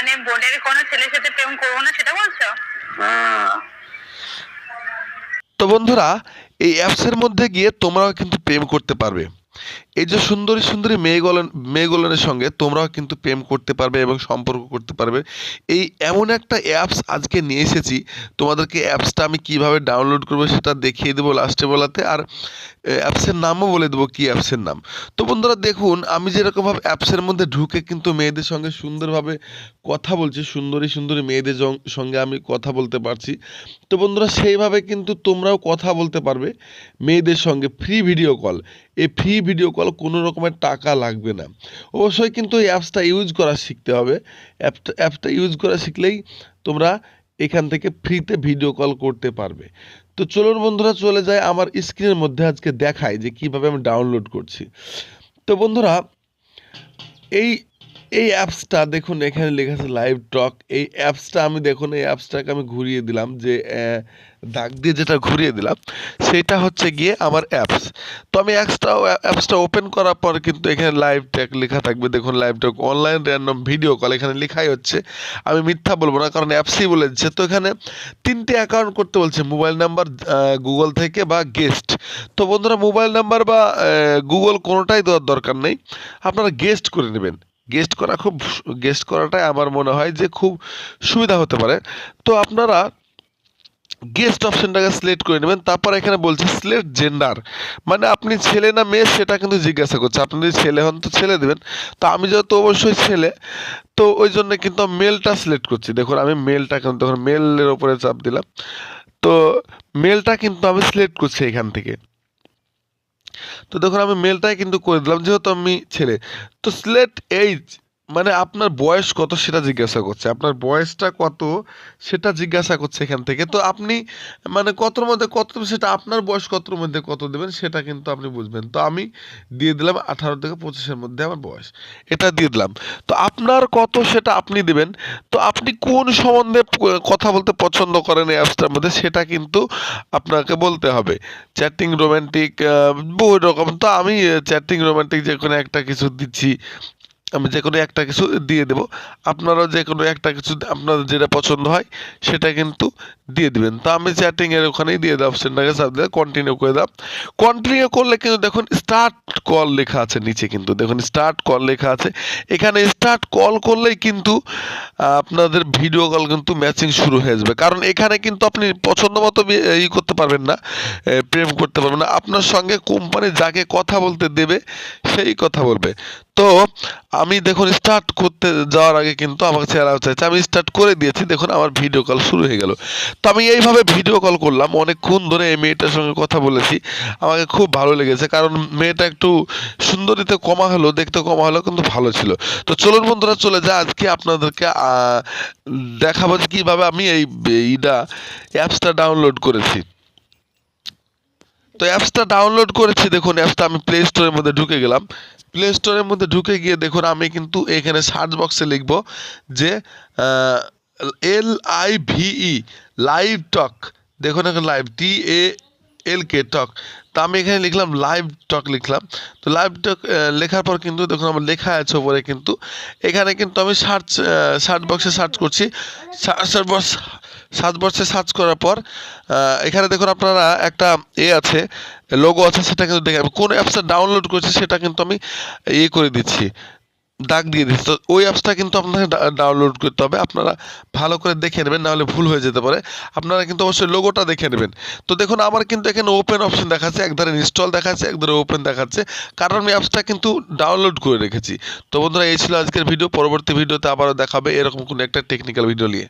মানে বোর্ডের কোনো ছেলের সাথে প্রেম করব না সেটা বলছো? হ্যাঁ। তো বন্ধুরা এই অ্যাপসের মধ্যে গিয়ে তোমরাও কিন্তু প্রেম করতে পারবে। এই যে সুন্দরী সুন্দরী মেয়েগুলো মেয়েগুলোর সঙ্গে তোমরাও কিন্তু প্রেম করতে পারবে এবং সম্পর্ক করতে পারবে। এই এমন একটা অ্যাপস আজকে নিয়ে এসেছি। তোমাদেরকে অ্যাপসটা আমি কীভাবে ডাউনলোড করব সেটা দেখিয়ে দেবো লাস্টে বলাতে। আর অ্যাপসের নামও বলে দেবো কী অ্যাপসের নাম। তো বন্ধুরা দেখুন, আমি যেরকমভাবে অ্যাপসের মধ্যে ঢুকে কিন্তু মেয়েদের সঙ্গে সুন্দরভাবে কথা বলছি, সুন্দরী সুন্দরী মেয়েদের সঙ্গে আমি কথা বলতে পারছি। তো বন্ধুরা সেইভাবে কিন্তু তোমরাও কথা বলতে পারবে, মেয়েদের সঙ্গে ফ্রি ভিডিও কল এই ফ্রি ভিডিও কল কোনো রকমের টাকা লাগবে না। অবশ্যই কিন্তু এই অ্যাপসটা ইউজ করা শিখতে হবে। অ্যাপটা অ্যাপটা ইউজ করা শিখলেই তোমরা এখান থেকে ফ্রিতে ভিডিও কল করতে পারবে। তো চলুন বন্ধুরা, চলে যায় আমার স্ক্রিনের মধ্যে আজকে দেখায় যে কীভাবে আমি ডাউনলোড করছি। তো বন্ধুরা, এই এই অ্যাপসটা দেখুন, এখানে লেখা আছে লাইভ টক এই অ্যাপসটা আমি দেখুন, এই অ্যাপসটাকে আমি ঘুরিয়ে দিলাম যে দাগ দিয়ে যেটা ঘুরিয়ে দিলাম, সেটা হচ্ছে গিয়ে আমার অ্যাপস। তো আমি অ্যাপসটা অ্যাপসটা ওপেন করার পর কিন্তু এখানে লাইভ ট্যাগ লেখা থাকবে। দেখুন live tag online random video call এখানে লেখাই হচ্ছে। আমি মিথ্যা বলব না, কারণ অ্যাপসই বলে দিচ্ছে। তো এখানে তিনটে অ্যাকাউন্ট করতে বলছে মোবাইল নাম্বার গুগল থেকে বা গেস্ট তো বন্ধুরা মোবাইল নাম্বার বা গুগল কোনোটাই দেওয়ার দরকার নেই। আপনারা গেস্ট করে নেবেন। গেস্ট করা খুব গেস্ট করাটাই আমার মনে হয় যে খুব সুবিধা হতে পারে। তো আপনারা গেস্ট অপশনটাকে সিলেক্ট করে নেবেন, তারপর এখানে বলছে সিলেক্ট জেন্ডার মানে আপনি ছেলে না মেয়ে সেটা কিন্তু জিজ্ঞাসা করছে। আপনি যদি ছেলে হন তো ছেলে দেবেন। তো আমি যেহেতু অবশ্যই ছেলে, তো ওই জন্য কিন্তু মেলটা সিলেক্ট করছি। দেখুন, আমি মেলটা কিন্তু মেলের ওপরে চাপ দিলাম। তো মেলটা কিন্তু আমি সিলেক্ট করছি এখান থেকে। তো দেখুন আমি মেলটাই কিন্তু করে দিলাম যেহেতু আমি ছেলে। তো স্লেট এইজ মানে আপনার বয়স কত সেটা জিজ্ঞাসা করছে। আপনার বয়সটা কত সেটা জিজ্ঞাসা করছে এখান থেকে। তো আপনি মানে কতর মধ্যে কত সেটা আপনার বয়স কতর মধ্যে কত দেবেন সেটা কিন্তু আপনি বুঝবেন। তো আমি দিয়ে দিলাম আঠারো থেকে পঁচিশের মধ্যে আমার বয়স। এটা দিয়ে দিলাম। তো আপনার কত সেটা আপনি দেবেন। তো আপনি কোন সম্বন্ধে কথা বলতে পছন্দ করেন এই অ্যাপসটার মধ্যে সেটা কিন্তু আপনাকে বলতে হবে। চ্যাটিং রোমান্টিক বহু রকম। তো আমি চ্যাটিং রোম্যান্টিক যে কোনো একটা কিছু দিচ্ছি। আমি যে কোনো একটা কিছু দিয়ে দেবো। আপনারা যে কোনো একটা কিছু আপনাদের যেটা পছন্দ হয়, সেটা কিন্তু দিয়ে দিবেন। তো আমি চ্যাটিংয়ের ওখানেই দিয়ে দেবো অপশনটাকে চাপ দিয়ে কন্টিনিউ করে দাও কন্টিনিউ করলে কিন্তু দেখুন স্টার্ট কল লেখা আছে নিচে কিন্তু। দেখুন স্টার্ট কল লেখা আছে। এখানে স্টার্ট কল করলেই কিন্তু আপনাদের ভিডিও কল কিন্তু ম্যাচিং শুরু হয়ে যাবে। কারণ এখানে কিন্তু আপনি পছন্দ মতো ই করতে পারবেন না প্রেম করতে পারবেন না। আপনার সঙ্গে কোম্পানি যাকে কথা বলতে দেবে, সেই কথা বলবে। তো আমি দেখুন স্টার্ট করতে যাওয়ার আগে কিন্তু আমাকে চেহারা চাইছে আমি স্টার্ট করে দিয়েছি, দেখুন আমার ভিডিও কল শুরু হয়ে গেল। তো আমি এইভাবে ভিডিও কল করলাম, অনেকক্ষণ ধরে এই মেয়েটার সঙ্গে কথা বলেছি। আমাকে খুব ভালো লেগেছে, কারণ মেয়েটা একটু সুন্দরীতে কমা হলো, দেখতে কমা হলো, কিন্তু ভালো ছিল। তো চলুন বন্ধুরা, চলে যায় আজকে আপনাদেরকে দেখাবো যে কীভাবে আমি এই, এইটা অ্যাপসটা ডাউনলোড করেছি। তো অ্যাপসটা ডাউনলোড করেছি, দেখুন অ্যাপসটা আমি প্লে স্টোরের মধ্যে ঢুকে গেলাম। প্লে স্টোরের মধ্যে ঢুকে গিয়ে, দেখুন, আমি কিন্তু এখানে সার্চ বক্সে লিখব যে এল আই ভিই লাইভ টক দেখুন, এখন লাইভ টি এ এল কে টক তো আমি এখানে লিখলাম লাইভ টক লিখলাম। তো লাইভ টক লেখার পর কিন্তু, দেখুন, আমার লেখা আছে ওপরে কিন্তু। এখানে কিন্তু আমি সার্চ সার্চ বক্সে সার্চ করছি। সার্চ বক্স সার্চ বক্সে সার্চ করার পর এখানে দেখুন আপনারা একটা এ আছে লোগো আছে, সেটা কিন্তু দেখে কোন অ্যাপসটা ডাউনলোড করছি সেটা কিন্তু আমি ইয়ে করে দিচ্ছি, দাগ দিয়ে দিচ্ছি। তো ওই অ্যাপসটা কিন্তু আপনাকে ডাউনলোড করতে হবে। আপনারা ভালো করে দেখে নেবেন, নাহলে ভুল হয়ে যেতে পারে। আপনারা কিন্তু অবশ্যই লোগোটা দেখে নেবেন। তো দেখুন, আমার কিন্তু এখানে ওপেন অপশন দেখাচ্ছে, একধারে ইনস্টল দেখাচ্ছে, একধারে ওপেন দেখাচ্ছে। কারণ আমি অ্যাপসটা কিন্তু ডাউনলোড করে রেখেছি। তো বন্ধুরা, এই ছিল আজকের ভিডিও পরবর্তী ভিডিওতে আবারও দেখাবে এরকম কোনো একটা টেকনিক্যাল ভিডিও নিয়ে।